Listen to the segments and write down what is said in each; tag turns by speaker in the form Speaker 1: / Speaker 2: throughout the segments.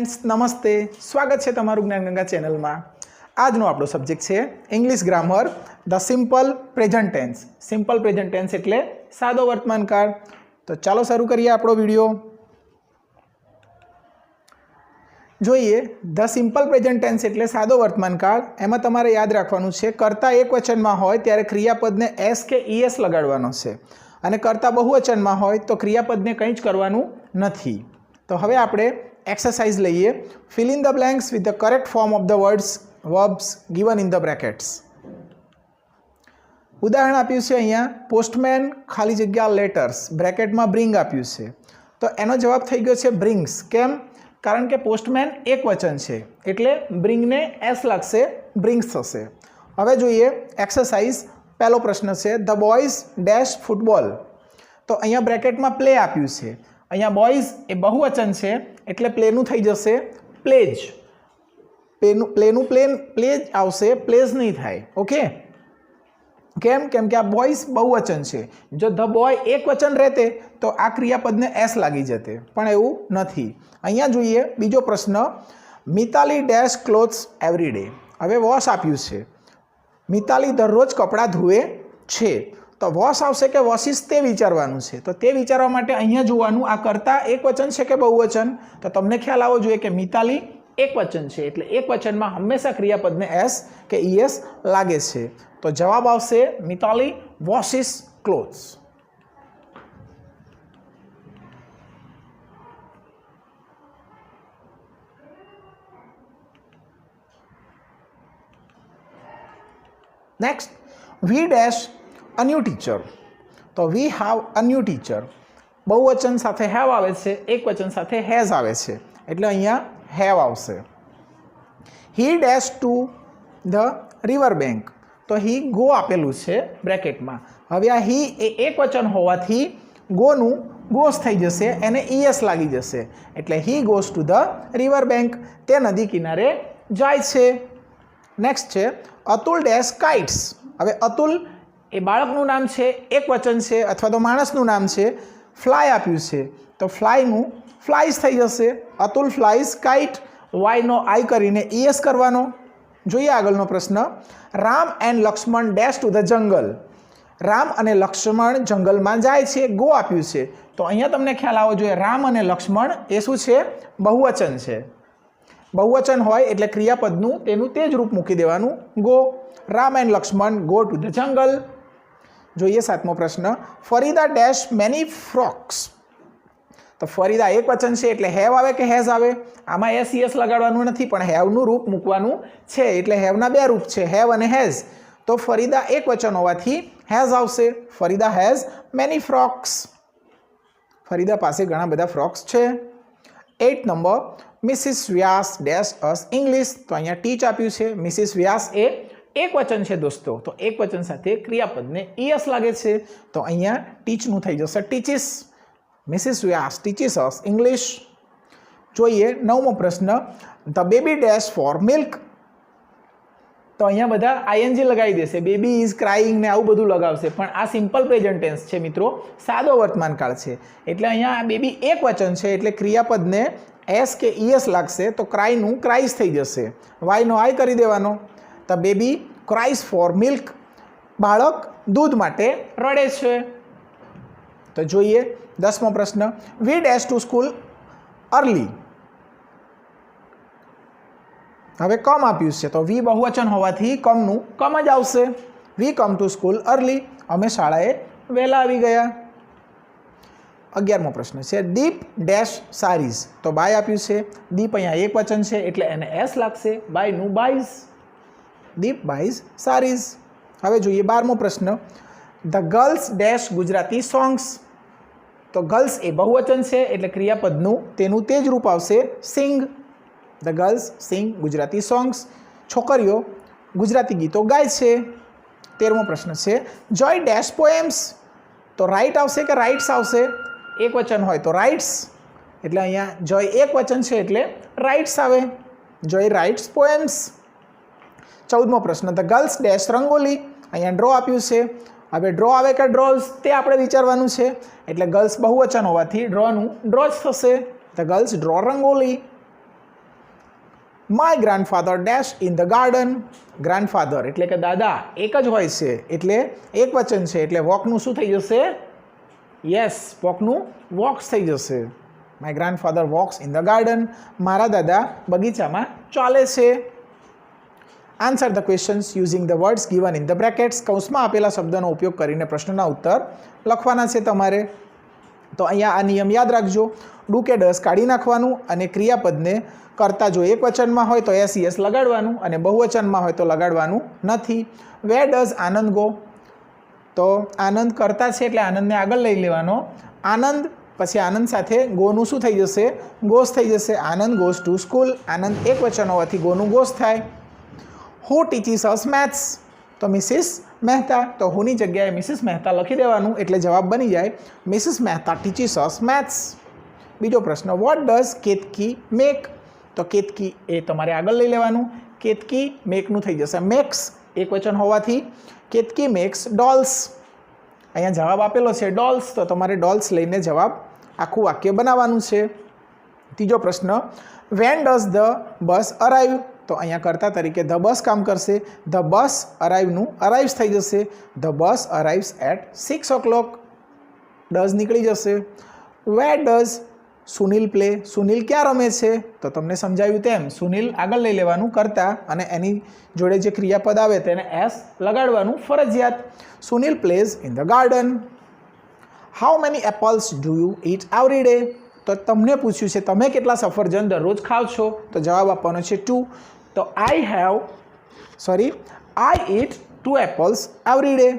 Speaker 1: Friends નમસ્તે. સ્વાગત છે તમારું જ્ઞાનગંગા ચેનલમાં. આજનો આપણો સબ્જેક્ટ છે English grammar the simple present tense simple present tense એટલે સાદો વર્તમાનકાળ તો ચાલો શરૂ કરીએ આપણો વીડિયો. જોઈએ ધ સિમ્પલ પ્રેઝન્ટ ટેન્સ એટલે સાદો વર્તમાનકાળ એમાં તમારે યાદ રાખવાનું છે, કરતા એક વચનમાં હોય ત્યારે ક્રિયાપદને એસ કે ઈએસ લગાડવાનો છે. અને કરતા બહુવચનમાં હોય તો ક્રિયાપદને કંઈ જ કરવાનું નથી. તો હવે આપણે એક્સરસાઇઝ લઈએ. In the blanks with the correct form of the words verbs given in the brackets ઉદાહરણ આપ્યું છે અહીંયા પોસ્ટમેન ખાલી જગ્યા લેટર્સ બ્રેકેટમાં બ્રિંગ આપ્યું છે. તો એનો જવાબ થઈ ગયો છે બ્રિંગ્સ કેમ? કારણ કે પોસ્ટમેન એક વચન છે. એટલે બ્રિંગને એસ લાગશે બ્રિંગ્સ થશે. હવે જોઈએ એક્સરસાઇઝ પહેલો પ્રશ્ન છે ધ બોયઝ ડેશ ફૂટબોલ તો અહીંયા બ્રેકેટમાં પ્લે આપ્યું છે. અહીંયા બોયઝ એ બહુવચન છે, એટલે પ્લેનું થઈ જશે પ્લેજ પ્લેનું પ્લેનું પ્લેન પ્લેજ આવશે પ્લેઝ નહીં થાય ઓકે કેમ? કેમ કે આ બોયઝ બહુવચન છે. જો ધ બોય એક વચન રહેતે, તો આ ક્રિયાપદને એસ લાગી જતે, પણ એવું નથી. અહીંયા જોઈએ બીજો પ્રશ્ન, Mitali dash clothes every day હવે વોશ આપ્યું છે. મિતાલી દરરોજ કપડાં ધુએ છે. તો વોશ આવશે કે વોશિસ તે વિચારવાનું છે. તો તે વિચારવા માટે અહીંયા જોવાનું, આ કરતાં એક વચન છે કે બહુવચન? તો તમને ખ્યાલ આવવો જોઈએ કે મિતાલી એક વચન છે. એટલે એક વચનમાં હંમેશા ક્રિયાપદને એસ કે ઈએસ લાગે છે. તો જવાબ આવશે Mitali washes clothes. Next, we dash a new teacher તો we how a new teacher બહુવચન સાથે હેવ આવે છે એક વચન સાથે હેઝ આવે છે. એટલે અહીંયા હેવ આવશે. He dash to the river bank તો હી ગો આપેલું છે બ્રેકેટમાં. હવે આ હી એ એક વચન હોવાથી ગોનું ગોસ થઈ જશે, એને ઈએસ લાગી જશે. એટલે he goes to the river bank તે નદી કિનારે જાય છે. નેક્સ્ટ છે, અતુલ ડેશ કાઇટ્સ હવે અતુલ એ બાળકનું નામ છે, એક વચન છે અથવા તો માણસનું નામ છે, ફ્લાય આપ્યું છે. તો ફ્લાયનું ફ્લાઇઝ થઈ જશે. અતુલ ફ્લાઇઝ કાઇટ, વાયનો આઈ કરીને ઈએસ કરવાનો. જોઈએ આગળનો પ્રશ્ન. Ram and Lakshman dash to the jungle. Ram અને લક્ષ્મણ જંગલમાં જાય છે, ગો આપ્યું છે. તો અહીંયા તમને ખ્યાલ આવવો જોઈએ. રામ અને લક્ષ્મણ એ શું છે? બહુવચન છે. બહુવચન હોય એટલે ક્રિયાપદનું તેનું તે જ રૂપ મૂકી દેવાનું. Go. Ram and Lakshman go to the jungle. જોઈએ સાતમો પ્રશ્ન. ફરીદા ડેશ મેની ફ્રોક્સ તો ફરીદા એક વચન છે એટલે હેવ આવે કે હેઝ આવે? આમાં એસ યસ લગાડવાનું નથી, પણ હેવનું રૂપ મૂકવાનું છે. એટલે હેવના બે રૂપ છે, હેવ અને હેઝ. તો ફરીદા એક વચન હોવાથી હેઝ આવશે. Farida has many frocks Farida પાસે ઘણા બધા ફ્રોક્સ છે. Eight number Mrs Vyas dash us English તો અહીંયા ટીચ આપ્યું છે. મિસિસ વ્યાસ એ એક વચન છે દોસ્તો, તો એક વચન સાથે ક્રિયાપદને ઈયસ લાગે છે. તો અહીંયા ટીચનું થઈ જશે. Teaches, Mrs Vyas teaches us English. જોઈએ નવમો પ્રશ્ન, the baby dash for milk. તો અહીંયા બધા આઈએનજી લગાવી દેશે. બેબી ઇઝ ક્રાઇંગ ને આવું બધું લગાવશે. પણ આ સિમ્પલ પ્રેઝન્ટ ટેન્સ છે મિત્રો. સાદો વર્તમાનકાળ છે. એટલે અહીંયા આ બેબી એક વચન છે, એટલે ક્રિયાપદને એસ કે ઈએસ લાગશે. તો ક્રાઈનું ક્રાઇસ થઈ જશે. વાયનો આય કરી દેવાનો. The baby cries for milk બાળક દૂધ માટે રડે છે. તો જોઈએ દસમો પ્રશ્ન we dash to school early હવે કમ આપ્યું છે, તો વી બહુવચન હોવાથી કમનું કમ જ આવશે. We come to school early અમે શાળાએ વહેલા આવી ગયા. અગિયારમો પ્રશ્ન છે દીપ ડેશ સારીઝ. તો બાય આપ્યું છે દીપ અહીંયા એક વચન છે, એટલે એને એસ લાગશે બાયનું બાઈઝ દીપ બાઈઝ સારીઝ હવે જોઈએ બારમો પ્રશ્ન. The girls dash Gujarati songs તો ગર્લ્સ એ બહુવચન છે, એટલે ક્રિયાપદનું તેનું તે જ રૂપ આવશે sing the girls sing Gujarati songs છોકરીઓ, ગુજરાતી ગીતો ગાય છે. તેરમો પ્રશ્ન છે. જોય ડેશ પોએમ્સ તો રાઇટ આવશે કે રાઇટ્સ આવશે? એક વચન હોય તો રાઇટ્સ એટલે અહીંયા જોય એક વચન છે, એટલે રાઇટ્સ આવે. જોય રાઇટ્સ પોએમ્સ ચૌદમો પ્રશ્ન. The girls dash rangoli. અહીંયા ડ્રો આપ્યું છે. હવે ડ્રો આવે કે ડ્રોઝ તે આપણે વિચારવાનું છે. એટલે ગર્લ્સ બહુવચન હોવાથી ડ્રોનું ડ્રો જ થશે. The girls draw rangoli. My grandfather dash in the garden grandfather એટલે કે દાદા એક જ હોય છે. એટલે એક વચન છે. એટલે વોકનું શું થઈ જશે? યસ વોકનું વોક્સ થઈ જશે. My grandfather walks in the garden મારા દાદા બગીચામાં ચાલે છે. Answer the questions using the words given in the brackets કૌંસમાં આપેલા શબ્દનો ઉપયોગ કરીને પ્રશ્નના ઉત્તર લખવાના છે તમારે. તો અહીંયા આ નિયમ યાદ રાખજો. ડુ કે ડસ કાઢી નાખવાનું અને ક્રિયાપદને કરતાં જો એક વચનમાં હોય તો એસ યસ લગાડવાનું અને બહુવચનમાં હોય તો લગાડવાનું નથી. Where does Anand go? તો આનંદ કરતા છે એટલે આનંદને આગળ લઈ લેવાનો. આનંદ, પછી આનંદ સાથે ગોનું શું થઈ જશે? ગોસ થઈ જશે. Anand goes to school. Anand એક વચન હોવાથી ગોનું ગોસ થાય. હુ ટીચીસ અસ મેથ્સ તો મિસિસ મહેતા. તો હુની જગ્યાએ મિસિસ મહેતા લખી દેવાનું? એટલે જવાબ બની જાય Mrs Mehta teaches us maths બીજો પ્રશ્ન વોટ ડઝ કેતકી મેક તો કેતકી એ તમારે આગળ લઈ લેવાનું. કેતકી મેકનું થઈ જશે. મેક્સ એક વચન હોવાથી કેતકી મેક્સ ડોલ્સ અહીંયા જવાબ આપેલો છે ડોલ્સ તો તમારે ડોલ્સ લઈને જવાબ આખું વાક્ય બનાવવાનું છે. ત્રીજો પ્રશ્ન when does the bus arrive તો અહીંયા કરતા તરીકે ધ બસ કામ કરશે. ધ બસ અરાઈવનું અરાઇવ્સ થઈ જશે. The bus arrives at six o'clock does નીકળી જશે. Where does Sunil play? Sunil ક્યાં રમે છે? તો તમને સમજાવ્યું તેમ સુનિલ આગળ લઈ લેવાનું કરતા અને એની જોડે જે ક્રિયાપદ આવે તેને એસ લગાડવાનું ફરજિયાત. Sunil plays in the garden. How many apples do you eat every day? તો તમને પૂછ્યું છે, તમે કેટલા સફરજન દરરોજ ખાવ છો? તો જવાબ આપવાનો છે ટુ. તો I have sorry I eat two apples every day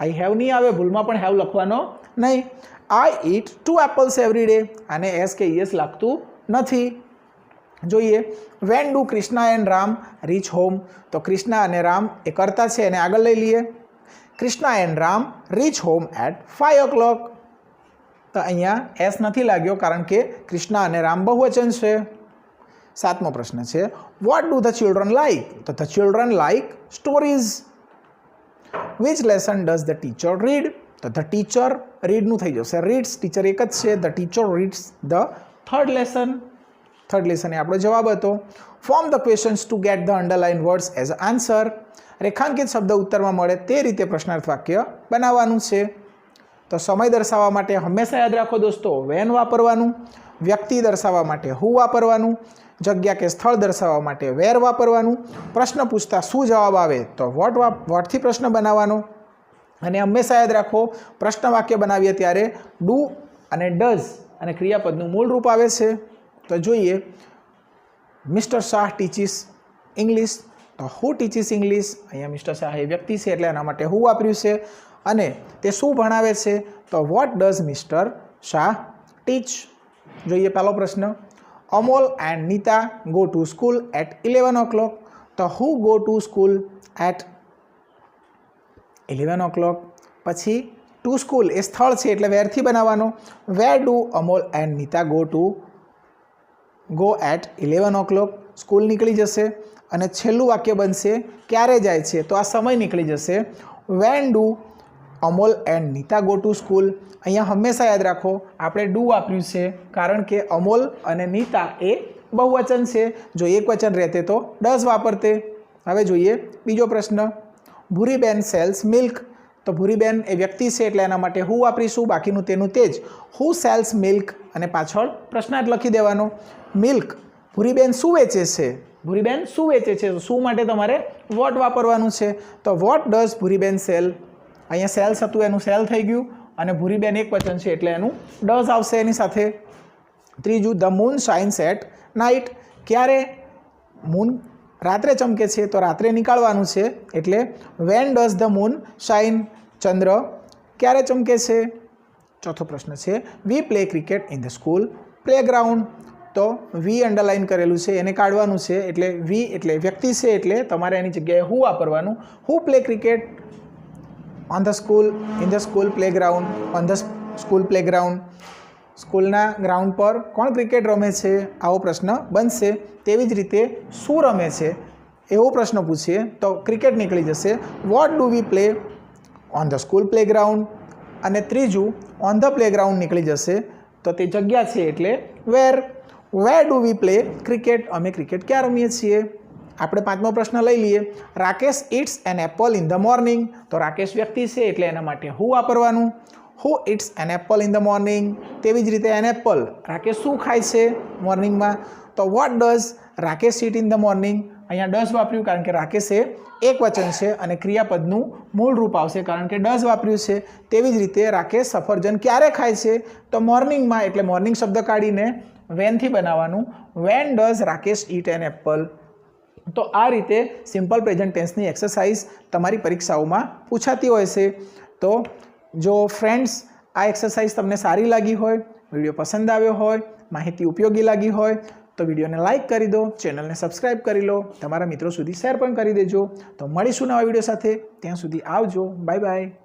Speaker 1: I have નહીં આવે, ભૂલમાં પણ હેવ લખવાનો નહીં. I eat two apples every day આને એસ કે યસ લાગતું નથી. જોઈએ when do Krishna and Ram reach home તો ક્રિષ્ના અને રામ એ કરતા છે, એને આગળ લઈ લઈએ. Krishna and Ram reach home at five o'clock તો અહીંયા એસ નથી લાગ્યો, કારણ કે ક્રિષ્ના અને રામ બહુવચન છે. સાતમો પ્રશ્ન છે what do the children like તો the children like stories which lesson does the teacher read તો ધ ટીચર રીડનું થઈ જશે. રીડ્સ ટીચર એક જ છે the teacher reads the third lesson third lesson એ આપણો જવાબ હતો. Form the questions to get the underline words as a answer રેખાંકિત શબ્દ ઉત્તરમાં મળે તે રીતે પ્રશ્નાર્થ વાક્ય બનાવવાનું છે. તો સમય દર્શાવવા માટે હંમેશા યાદ રાખો દોસ્તો વેન વાપરવાનું, વ્યક્તિ દર્શાવવા માટે હું વાપરવાનું જગ્યા કે સ્થળ દર્શાવવા માટે વેર વાપરવાનું? પ્રશ્ન પૂછતા શું જવાબ આવે? તો વોટ વાપ, વોટથી પ્રશ્ન બનાવવાનો. અને હંમેશા યાદ રાખો, પ્રશ્ન વાક્ય બનાવીએ ત્યારે ડુ અને ડઝ અને ક્રિયાપદનું મૂળ રૂપ આવે છે. તો જોઈએ, મિસ્ટર શાહ ટીચીસ ઇંગ્લિશ. તો હું ટીચીસ ઇંગ્લિશ? અહીંયા મિસ્ટર શાહ એ વ્યક્તિ છે એટલે એના માટે હું વાપર્યું છે? અને તે શું ભણાવે છે? તો what does Mr Shah teach? જોઈએ પહેલો પ્રશ્ન. Amol and Nita go to school at eleven o'clock તો who go to school at eleven clock પછી ટુ સ્કૂલ એ સ્થળ છે એટલે વેરથી બનાવવાનું. Where do Amol and Nita go to go at eleven o'clock school નીકળી જશે. અને છેલ્લું વાક્ય બનશે, ક્યારે જાય છે? તો આ સમય નીકળી જશે. When do Amol and Nita go to school. અહીંયા હંમેશા યાદ રાખો, આપણે ડુ વાપર્યું છે, કારણ કે અમોલ અને નીતા એ બહુવચન છે. જો એક વચન રહેતે તો ડઝ વાપરતે. હવે જોઈએ બીજો પ્રશ્ન. Bhuriben sells milk. તો ભૂરીબેન એ વ્યક્તિ છે, એટલે એના માટે હું વાપરીશું, બાકીનું તેનું તે જ. Who sells milk? અને પાછળ પ્રશ્નાર્થ લખી દેવાનો. મિલ્ક, ભૂરીબેન શું વેચે છે? ભૂરીબેન શું વેચે છે? શું માટે તમારે વોટ વાપરવાનું છે? તો વોટ ડઝ ભૂરીબેન સેલ? અહીંયા સેલ્સ હતું એનું સેલ થઈ ગયું અને ભૂરીબેન એક વચન છે એટલે એનું ડઝ આવશે એની સાથે. ત્રીજું the moon shines at night ક્યારે? મૂન રાત્રે ચમકે છે, તો રાત્રે નીકાળવાનું છે. એટલે when does the moon shine ચંદ્ર, ક્યારે ચમકે છે? ચોથો પ્રશ્ન છે we play cricket in the school playground તો વી અંડરલાઇન કરેલું છે, એને કાઢવાનું છે, એટલે વી એટલે વ્યક્તિ છે, એટલે તમારે એની જગ્યાએ હું વાપરવાનું. Who play cricket on the school in the school playground on the school playground સ્કૂલના ગ્રાઉન્ડ પર કોણ ક્રિકેટ રમે છે? આવો પ્રશ્ન બનશે. તેવી જ રીતે શું રમે છે? એવો પ્રશ્ન પૂછીએ તો ક્રિકેટ નીકળી જશે. What do we play on the school playground અને ત્રીજું ઓન ધ પ્લેગ્રાઉન્ડ નીકળી જશે. તો તે જગ્યા છે એટલે where where do we play cricket અમે ક્રિકેટ ક્યાં રમીએ છીએ? આપણે પાંચમો પ્રશ્ન લઈ લઈએ. Rakesh it's an apple in the morning તો રાકેશ વ્યક્તિ છે એટલે એના માટે હું વાપરવાનું? Who eats an apple in the morning તેવી જ રીતે એન એપલ રાકેશ શું ખાય છે મોર્નિંગમાં તો what does Rakesh eat in the morning અહીંયા ડઝ વાપર્યું કારણ કે રાકેશે એક વચન છે અને ક્રિયાપદનું મૂળ રૂપ આવશે કારણ કે ડઝ વાપર્યું છે. તેવી જ રીતે રાકેશ સફરજન ક્યારે ખાય છે? તો મોર્નિંગમાં એટલે મોર્નિંગ શબ્દ કાઢીને વેનથી બનાવવાનું. When does Rakesh eat an apple તો આ રીતે સિમ્પલ પ્રેઝન્ટ ટેન્સની એક્સરસાઇઝ તમારી પરીક્ષાઓમાં પૂછાતી હોય છે. તો જો ફ્રેન્ડ્સ આ એક્સરસાઇઝ તમને સારી લાગી હોય, વીડિયો પસંદ આવ્યો હોય, માહિતી ઉપયોગી લાગી હોય, તો વિડીયોને લાઇક કરી દો, ચેનલને સબસ્ક્રાઇબ કરી લો, તમારા મિત્રો સુધી શેર પણ કરી દેજો. તો મળીશું નવા વીડિયો સાથે. ત્યાં સુધી આવજો. Bye bye